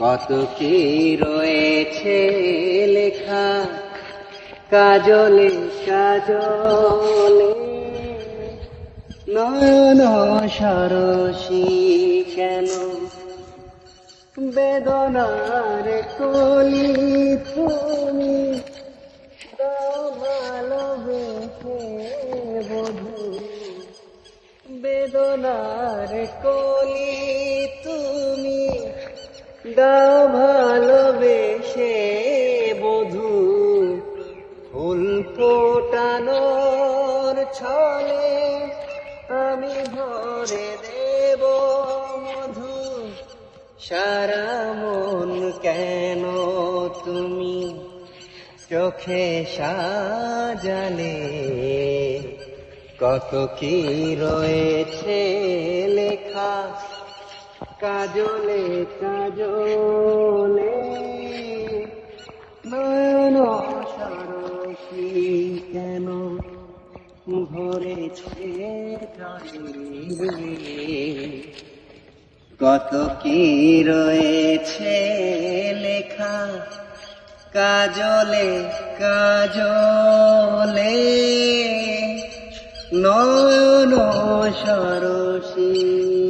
কত কি রয়েছে লেখা? কাজলে কাজলে। নয়ন সরসী কেন? বেদনার কলি তুমি বধু। বেদনার কলি তুমি দাও ভালোবেসে বধু, ফুল ফোটানোর ছলে আমি ভরে দেব মধু। সারা মন কেন তুমি চোখে সাজালে? কত কি রয়েছে লেখা কাজলে কাজলে। নয়ন সরসী কেন ভরেছে কত কি রয়েছে লেখা? কাজলে কাজলে। নয়ন সরসী